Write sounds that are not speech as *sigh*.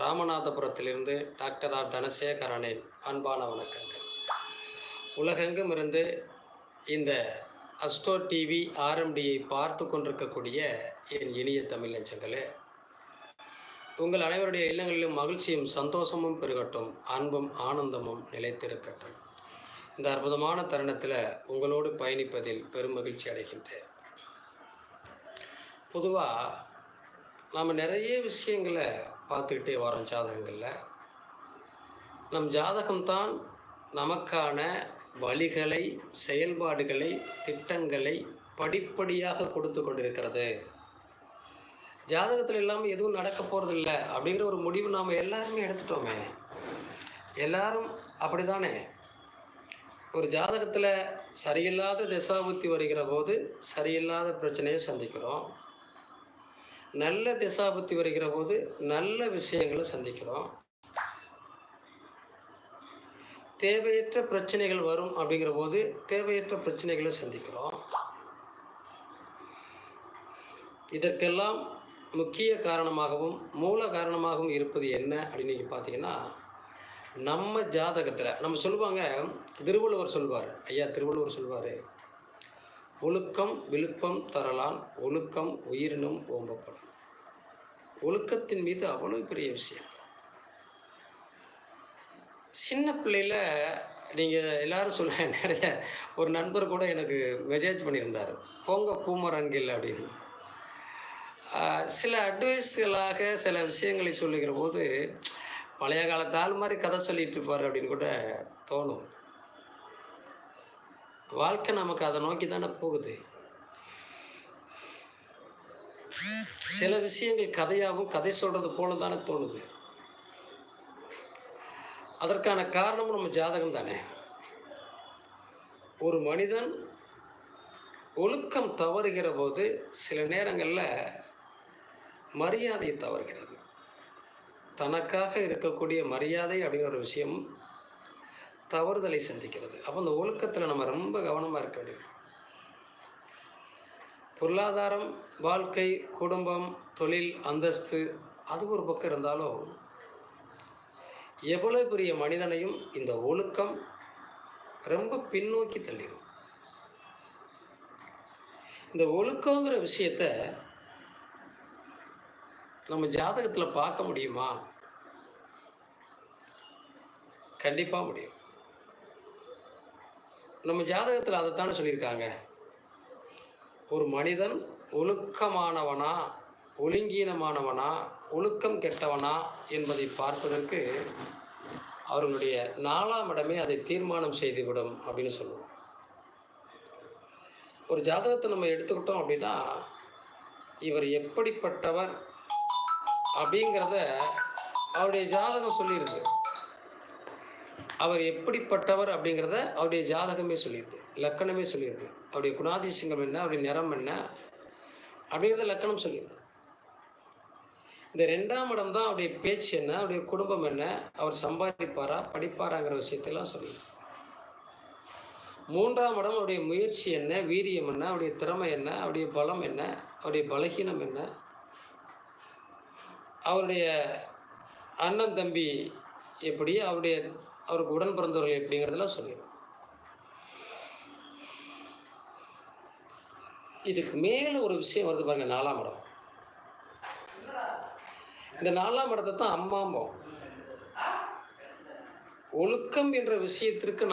ராமநாதபுரத்திலிருந்து doctor R. தனசேகரனின் அன்பான வணக்கங்கள். உலகெங்கும் இருந்து இந்த அஸ்டோ டிவி ஆர்எம்டியை பார்த்து கொண்டிருக்கக்கூடிய என் இனிய தமிழ் நெஞ்சங்களே உங்கள் அனைவருடைய இல்லங்களிலும் மகிழ்ச்சியும் சந்தோஷமும் பெருகட்டும் அன்பும் ஆனந்தமும் நிலைத்திருக்கட்டும். இந்த அற்புதமான தருணத்தில் உங்களோடு பயணிப்பதில் பெரும் மகிழ்ச்சி அடைகின்றேன். பொதுவாக நாம் நிறைய விஷயங்களை பார்த்துக்கிட்டே வரோம் ஜாதகங்களில். நம் ஜாதகம்தான் நமக்கான வழிகளை செயல்பாடுகளை திட்டங்களை படிப்படியாக கொடுத்து கொண்டிருக்கிறது. ஜாதகத்தில் இல்லாமல் எதுவும் நடக்க போகிறதில்ல அப்படிங்கிற ஒரு முடிவு நாம் எல்லாருமே எடுத்துட்டோமே. எல்லாரும் அப்படி தானே ஒரு ஜாதகத்தில் சரியில்லாத திசாபுத்தி வருகிற போது சரியில்லாத பிரச்சனையை சந்திக்கிறோம். நல்ல திசாபுத்தி வருகிற போது நல்ல விஷயங்களை சந்திக்கிறோம். தேவையற்ற பிரச்சனைகள் வரும் அப்படிங்கிற போது தேவையற்ற பிரச்சனைகளை சந்திக்கிறோம். இதற்கெல்லாம் முக்கிய காரணமாகவும் மூல காரணமாகவும் இருப்பது என்ன அப்படின்னு நீங்கள் பார்த்தீங்கன்னா நம்ம ஜாதகத்தில் நம்ம சொல்லுவாங்க திருவள்ளுவர் சொல்வார். ஐயா திருவள்ளுவர் சொல்வார். ஒழுக்கம் விழுப்பம் தரலான் ஒழுக்கம் உயிரினும் ஓம்பப்படும் ஒழுக்கத்தின் மீது அவ்வளோ பெரிய விஷயம். சின்ன பிள்ளையில் நீங்கள் எல்லாரும் சொல்ல *laughs* நிறைய ஒரு நண்பர் கூட எனக்கு மெசேஜ் பண்ணியிருந்தார். போங்க பூமரங்கில் அப்படின்னு. சில அட்வைஸ்களாக சில விஷயங்களை சொல்லுகிற போது பழைய காலத்தால் மாதிரி கதை சொல்லிகிட்டு இருப்பார் அப்படின்னு கூட தோணும். வாழ்க்கை நமக்கு அதை நோக்கி தானே போகுது. சில விஷயங்கள் கதையாகவும் கதை சொல்றது போல தானே தோணுது. அதற்கான காரணமும் நம்ம ஜாதகம் தானே. ஒரு மனிதன் ஒழுக்கம் தவறுகிற போது சில நேரங்களில் மரியாதை தவறுகிறது. தனக்காக இருக்கக்கூடிய மரியாதை அப்படிங்கிற ஒரு விஷயம் தவறுதலை சந்திக்கிறது. அப்போ அந்த ஒழுக்கத்தில் நம்ம ரொம்ப கவனமாக இருக்க வேண்டியது. பொருளாதாரம் வாழ்க்கை குடும்பம் தொழில் அந்தஸ்து அது ஒரு பக்கம் இருந்தாலும் எவ்வளோ பெரிய மனிதனையும் இந்த ஒழுக்கம் ரொம்ப பின்னோக்கி தள்ளிடும் இந்த ஒழுக்கங்கிற விஷயத்த நம்ம ஜாதகத்தில் பார்க்க முடியுமா? கண்டிப்பாக முடியும். நம்ம ஜாதகத்தில் அதைத்தானே சொல்லியிருக்காங்க. ஒரு மனிதன் ஒழுக்கமானவனா ஒழுங்கீனமானவனா ஒழுக்கம் கெட்டவனா என்பதை பார்ப்பதற்கு அவர்களுடைய நாலாம் இடமே அதை தீர்மானம் செய்துவிடும் அப்படின்னு சொல்லுவோம். ஒரு ஜாதகத்தை நம்ம எடுத்துக்கிட்டோம் அப்படின்னா இவர் எப்படிப்பட்டவர் அப்படிங்கிறத அவருடைய ஜாதகம் சொல்லியிருக்கு. அவர் எப்படிப்பட்டவர் அப்படிங்கிறத அவருடைய ஜாதகமே சொல்லியிருது லக்கணமே சொல்லியிருது அவருடைய குணாதிசயங்கள் என்ன அவருடைய நிறம் என்ன அப்படிங்கிறத லக்கணம் சொல்லியிருது இந்த ரெண்டாம் இடம் தான் அவருடைய பேச்சு என்ன அவருடைய குடும்பம் என்ன அவர் சம்பாதிப்பாரா படிப்பாராங்கிற விஷயத்தெல்லாம் சொல்லியிருக்கு. மூன்றாம் இடம் அவருடைய முயற்சி என்ன வீரியம் என்ன அவருடைய திறமை என்ன அவருடைய பலம் என்ன அவருடைய பலகீனம் என்ன. அவருடைய அண்ணன் தம்பி எப்படி அவருடைய அவருக்கு உடன் பிறந்தவர்கள் எப்படிங்கிறதெல்லாம் சொல்லிடும். இதுக்கு மேலே ஒரு விஷயம் வருது பாருங்க நாலாம் இடம். இந்த நாலாம் இடத்தை தான் அம்மாம்போம் ஒழுக்கம் என்ற விஷயத்திற்கு நான்